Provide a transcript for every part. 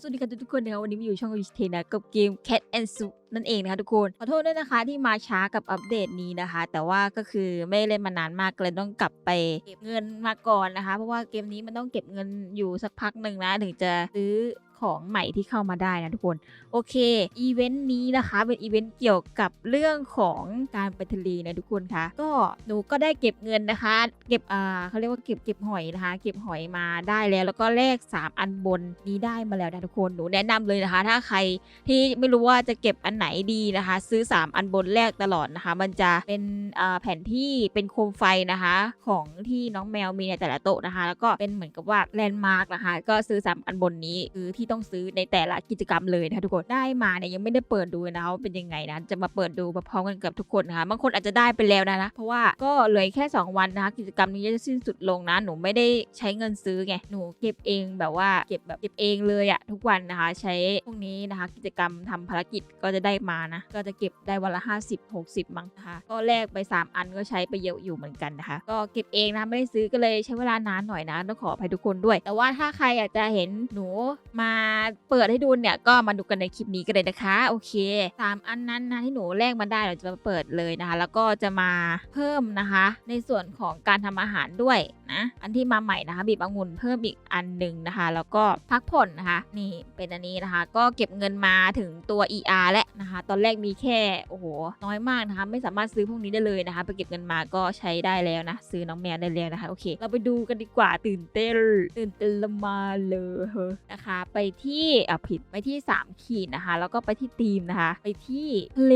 สวัสดีค่ะทุกคนนะคะวันนี้มาอยู่ช่องวิชเทนะกับเกม Cat and Soup นั่นเองนะคะทุกคนขอโทษด้วยนะคะที่มาช้ากับอัปเดตนี้นะคะ แต่ว่าก็คือไม่เล่นมานานมากเลยต้องกลับไปเก็บเงินมาก่อนนะคะ เพราะว่าเกมนี้มันต้องเก็บเงินอยู่สักพักหนึ่งนะถึงจะซื้อ ของใหม่ที่เข้ามาได้นะทุกคน โอเคอีเวนต์นี้นะคะเป็นอีเวนต์เกี่ยวกับเรื่องของการไปทะเลนะทุกคนคะก็หนูก็ได้เก็บเงินนะคะ เก็บอ่าเขาเรียกว่าเก็บเก็บหอยนะคะ เก็บหอยมาได้แล้ว แล้วก็แลก3 อันบนนี้ได้มาแล้วนะทุกคนหนูแนะนำเลยนะคะ ถ้าใครที่ไม่รู้ว่าจะเก็บอันไหนดีนะคะ ซื้อ 3 อันบนแรกตลอดนะคะ มันจะเป็นอ่าแผนที่เป็นโคมไฟนะคะ ของที่น้องแมวมีในแต่ละโต๊ะนะคะ แล้วก็เป็นเหมือนกับว่าแลนด์มาร์กนะคะ ก็ซื้อ3อันบนนี้คือที่ต้องซื้อในแต่ละกิจกรรมเลยนะคะทุกคนได้มาเนี่ยยังไม่ได้เปิดดูนะว่าเป็นยังไงนะจะมาเปิดดูพร้อมกันกับทุกคนนะคะบางคนอาจจะได้ไปแล้วนะนะเพราะว่าก็เหลือแค่ 2 วันนะคะกิจกรรมนี้จะสิ้นสุดลงนะ หนูไม่ได้ใช้เงินซื้อไงหนูเก็บเองแบบว่าเก็บแบบเก็บเองเลยอะทุกวันนะคะ ใช้พวกนี้นะคะ กิจกรรมทำภารกิจก็จะได้มานะ ก็จะเก็บได้วันละ 50 60 มั้งนะคะก็แลกไป 3 อันก็ใช้ไปเยอะอยู่เหมือนกันนะคะ ก็เก็บเองนะไม่ได้ซื้อก็เลยใช้เวลานานหน่อยนะต้องขออภัยทุกคนด้วย แต่ว่าถ้าใครอยากจะเห็นหนูมาเปิดให้ดูเนี่ยก็มาดูกันในคลิปนี้กันเลยนะคะ โอเค3อันนั้นนะที่หนูแลกมาได้เราจะมาเปิดเลยนะคะ แล้วก็จะมาเพิ่มนะคะ ในส่วนของการทำอาหารด้วยนะ อันที่มาใหม่นะคะ บีบองุ่นเพิ่มอีกอันหนึ่งนะคะ แล้วก็พักผ่อนนะคะ นี่เป็นอันนี้นะคะ ก็เก็บเงินมาถึงตัว ER และนะคะ ตอนแรกมีแค่โอ้โหน้อยมากนะคะ ไม่สามารถซื้อพวกนี้ได้เลยนะคะ ไปเก็บเงินมาก็ใช้ได้แล้วนะ ซื้อน้องแมวได้แล้วนะคะโอเค เราไปดูกันดีกว่าตื่นเต้นตื่นเต้นละมาเลยนะคะ ไปที่อะผิดไปที่ 3 ขีดนะคะ แล้วก็ไปที่ทีมนะคะ ไปที่ทะเล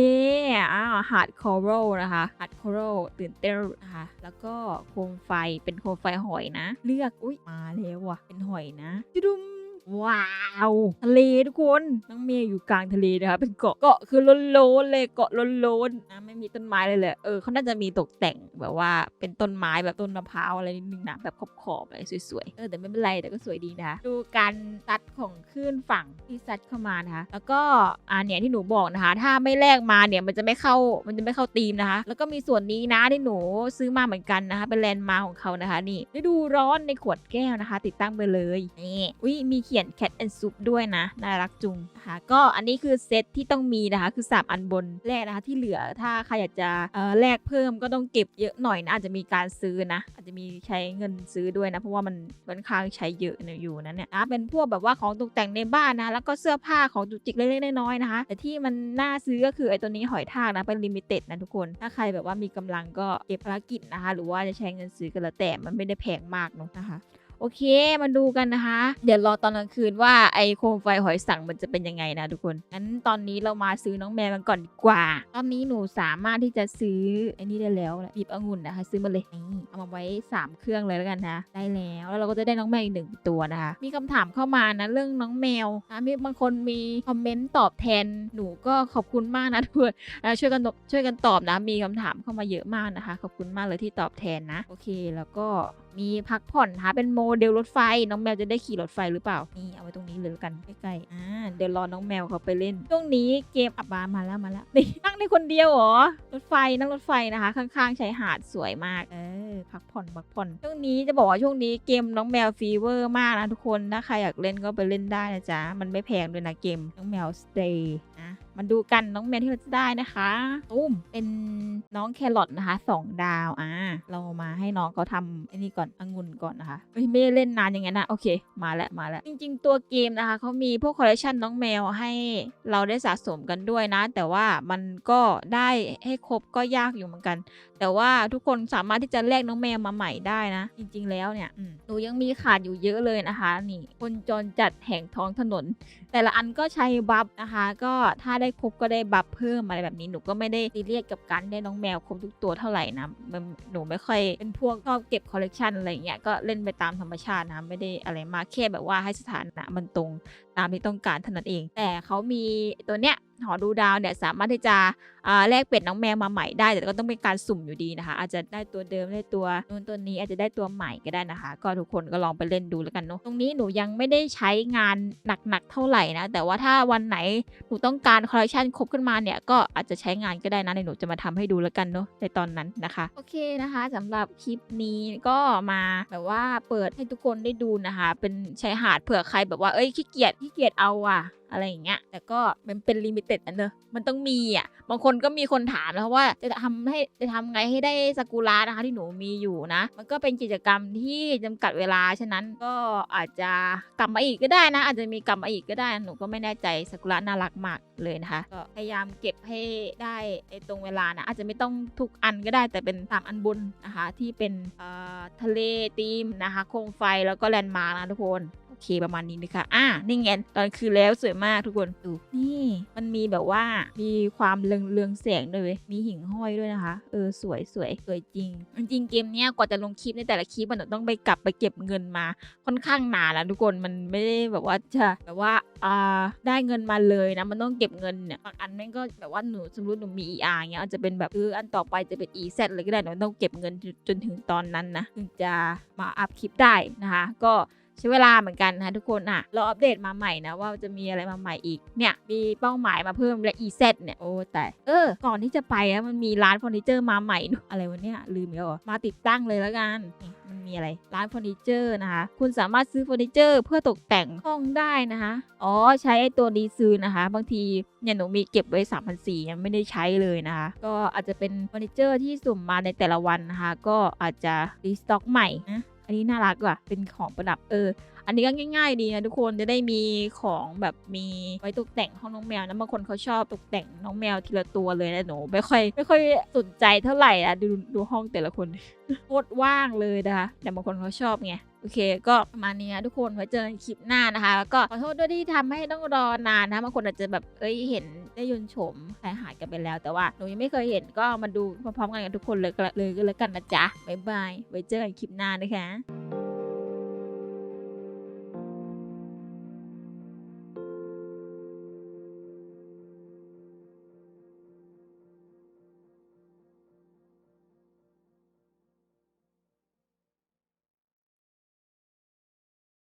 อ่าหาดคอรัลนะคะหาดคอรัลตื่นเต้นนะคะแล้วก็โคมไฟเป็นโคมไฟหอยนะ เลือก อุ้ยมาแล้วว่ะ เป็นหอยนะจุดุม ว้าวทะเลทุกคนน้องเมย์อยู่กลางทะเลนะคะเป็นเกาะเกาะคือล้นๆเลยเกาะล้นๆนะไม่มีต้นไม้เลยเลยเออเขาน่าจะมีตกแต่งแบบว่าเป็นต้นไม้แบบต้นมะพร้าวอะไรนิดนึงนะแบบขอบๆอะไรสวยๆเออแต่ไม่เป็นไรแต่ก็สวยดีนะคะดูการซัดของคลื่นฝั่งที่ซัดเข้ามานะคะ แล้วก็อ่าเนี่ยที่หนูบอกนะคะ ถ้าไม่แลกมาเนี่ยมันจะไม่เข้ามันจะไม่เข้าธีมนะคะ แล้วก็มีส่วนนี้นะที่หนูซื้อมาเหมือนกันนะคะ เป็นแลนด์มาร์ของเขานะคะ นี่ฤดูร้อนในขวดแก้วนะคะ ติดตั้งไปเลยนี่อุ้ยมีเขียน cat and soup ด้วยนะ น่ารักจุงนะคะก็อันนี้คือเซตที่ต้องมีนะคะคือ 3 อันบนแรกนะคะที่เหลือถ้าใครอยากจะเออแลกเพิ่มก็ต้องเก็บเยอะหน่อยนะอาจจะมีการซื้อนะ อาจจะมีใช้เงินซื้อด้วยนะ เพราะว่ามันค่อนข้างใช้เยอะอยู่นะเนี่ยนะเป็นพวกแบบว่าของตกแต่งในบ้านนะ แล้วก็เสื้อผ้าของจุกจิกเล็กๆน้อยๆนะคะแต่ที่มันน่าซื้อก็คือไอ้ตัวนี้หอยทากนะเป็นลิมิเต็ดนะทุกคนถ้าใครแบบว่ามีกำลังก็เก็บภารกิจนะคะ หรือว่าจะใช้เงินซื้อก็แล้วแต่มันไม่ได้แพงมากเนอะนะคะ โอเคมาดูกันนะคะ เดี๋ยวรอตอนกลางคืนว่าไอโคมไฟหอยสังมันจะเป็นยังไงนะทุกคน งั้นตอนนี้เรามาซื้อน้องแมวกันก่อนดีกว่า ตอนนี้หนูสามารถที่จะซื้อไอ้นี่ได้แล้วหละบีบองุ่นนะคะ ซื้อมาเลยนี่เอามาไว้ 3 เครื่องเลยแล้วกันนะ ได้แล้วแล้วเราก็จะได้น้องแมวอีกหนึ่งตัวนะคะ มีคำถามเข้ามานะเรื่องน้องแมวนะมีบางคนมีคอมเมนต์ตอบแทนหนูก็ขอบคุณมากนะทุกคนช่วยกันช่วยกันตอบนะ มีคำถามเข้ามาเยอะมากนะคะ ขอบคุณมากเลยที่ตอบแทนนะ โอเคแล้วก็ มีพักผ่อนนะคะเป็นโมเดลรถไฟ น้องแมวจะได้ขี่รถไฟหรือเปล่า นี่เอาไว้ตรงนี้เลยกันใกล้ๆอ่าเดี๋ยวรอน้องแมวเขาไปเล่น ช่วงนี้เกมอับบามาแล้วมาแล้วนี่นั่งได้คนเดียวเหรอ รถไฟนั่งรถไฟนะคะ ข้างๆชายหาดสวยมาก เออพักผ่อนพักผ่อน ช่วงนี้จะบอกว่าช่วงนี้เกมน้องแมวฟีเวอร์มากนะทุกคน ถ้าใครอยากเล่นก็ไปเล่นได้นะจ๊ะ มันไม่แพงด้วยนะเกมน้องแมวสเตย์ มาดูกันน้องแมวที่เราจะได้นะคะตุ้มเป็นน้องแครอทนะคะสองดาวอ่าเรามาให้น้องเขาทำไอ้นี่ก่อนองุ่นก่อนนะคะไม่ได้เล่นนานอย่างนั้นนะโอเค มาแล้วมาแล้วจริง ๆ ตัวเกมนะคะเขามีพวกคอลเลคชันน้องแมวให้เราได้สะสมกันด้วยนะ แต่ว่ามันก็ได้ให้ครบก็ยากอยู่เหมือนกัน แต่ว่าทุกคนสามารถที่จะแลกน้องแมวมาใหม่ได้นะ จริง ๆ แล้วเนี่ยหนูยังมีขาดอยู่เยอะเลยนะคะ นี่คนจรจัดแห่งท้องถนน แต่ละอันก็ใช้บัฟนะคะ ก็ถ้าได้ครบก็ได้บัฟเพิ่มอะไรแบบนี้หนูก็ไม่ได้ซีเรียสกับการได้น้องแมวครบทุกตัวเท่าไหร่นะมันหนูไม่ค่อยเป็นพวกชอบเก็บคอลเลกชันอะไรเงี้ยก็เล่นไปตามธรรมชาตินะไม่ได้อะไรมากแค่แบบว่าให้สถานะมันตรงตามที่ต้องการเท่านั้นเอง แต่เขามีตัวเนี้ย หอดูดาวเนี่ยสามารถที่จะแลกเป็ดน้องแมวมาใหม่ได้ แต่ก็ต้องเป็นการสุ่มอยู่ดีนะคะ อาจจะได้ตัวเดิมได้ตัวนู้นตัวนี้อาจจะได้ตัวใหม่ก็ได้นะคะ ก็ทุกคนก็ลองไปเล่นดูแล้วกันเนาะตรงนี้หนูยังไม่ได้ใช้งานหนักๆเท่าไหร่นะ แต่ว่าถ้าวันไหนหนูต้องการคอลเลคชันครบขึ้นมาเนี่ยก็อาจจะใช้งานก็ได้นะเดี๋ยวหนูจะมาทำให้ดูแล้วกันเนาะในตอนนั้นนะคะ โอเคนะคะสำหรับคลิปนี้ก็มาแบบว่าเปิดให้ทุกคนได้ดูนะคะ เป็นชายหาดเผื่อใครแบบว่าเอ้ยขี้เกียจขี้เกียจเอาอะ อะไรอย่างเงี้ยแต่ก็มันเป็นลิมิเต็ดอันเนอะมันต้องมีอะบางคนก็มีคนถามแล้วว่าจะทำให้จะทำไงให้ได้ซากุระนะคะที่หนูมีอยู่นะ มันก็เป็นกิจกรรมที่จำกัดเวลาฉะนั้นก็อาจจะกลับมาอีกก็ได้นะ อาจจะมีกลับมาอีกก็ได้หนูก็ไม่แน่ใจซากุระน่ารักมากเลยนะคะก็พยายามเก็บให้ได้ในตรงเวลานะอาจจะไม่ต้องทุกอันก็ได้แต่เป็นตามอันบนนะคะที่เป็นทะเลธีมนะคะโคมไฟแล้วก็แลนด์มาร์กนะทุกคน เคประมาณนี้นะคะอะนี่ไงตอนคืนแล้วสวยมากทุกคนดูนี่มันมีแบบว่ามีความเรืองเรืองแสงด้วยเว้ยมีหิ่งห้อยด้วยนะคะ เออสวยสวยสวยจริง จริงเกมเนี้ยกว่าจะลงคลิปในแต่ละคลิปมันต้องไปกลับไปเก็บเงินมาค่อนข้างนานแล้วทุกคนมันไม่ได้แบบว่าจะแบบว่าอ่าได้เงินมาเลยนะมันต้องเก็บเงินเนี่ยบางอันแม่งก็แบบว่าหนูสมมติหนูมี ER เงี้ยอาจจะเป็นแบบคืออันต่อไปจะเป็น EZ เลยก็ได้หนูต้องเก็บเงินจนถึงตอนนั้นนะถึงจะมาอัพคลิปได้นะคะก็ ใช้เวลาเหมือนกันนะคะทุกคนอะเรออัปเดตมาใหม่นะว่าจะมีอะไรมาใหม่อีกเนี่ยมีเป้าหมายมาเพิ่มและ EZ เนี่ยโอ้แต่เออ ก่อนที่จะไปอะมันมีร้านเฟอร์นิเจอร์มาใหม่อะไรวะเนี่ยลืมแล้วเหรอมาติดตั้งเลยแล้วกันมันมีอะไรร้านเฟอร์นิเจอร์นะคะ คุณสามารถซื้อเฟอร์นิเจอร์เพื่อตกแต่งห้องได้นะคะอ๋อใช้ไอ้ตัวดีซื้อนะคะ บางทีเนี่ยหนูมีเก็บไว้3 0 0 4ยังไม่ได้ใช้เลยนะคะ ก็อาจจะเป็นเฟอร์นิเจอร์ที่สุ่มมาในแต่ละวันนะคะ ก็อาจจะรีสต็อกใหม่นะ อันนี้น่ารักว่ะเป็นของประดับเออ อันนี้ก็ง่าย ๆ ดีนะทุกคนจะได้มีของแบบมีไว้ตกแต่งห้องน้องแมวนะบางคนเขาชอบตกแต่งน้องแมวทีละตัวเลยนะหนูไม่ค่อยไม่ค่อยสนใจเท่าไหร่นะดูดูห้องแต่ละคนโคตรว่างเลยนะคะแต่บางคนเขาชอบไง โอเค ก็ประมาณนี้ทุกคนไว้เจอกันคลิปหน้านะคะ แล้วก็ขอโทษด้วยที่ทำให้ต้องรอนานนะบางคนอาจจะแบบเอ้ยเห็นได้ยนต์โฉมหายหายกันไปแล้ว แต่ว่าหนูยังไม่เคยเห็นก็มาดูพร้อมๆกันกับทุกคนเลยก็เลยก็แล้วกันนะจ๊ะบ๊ายบายไว้เจอกันคลิปหน้านะคะ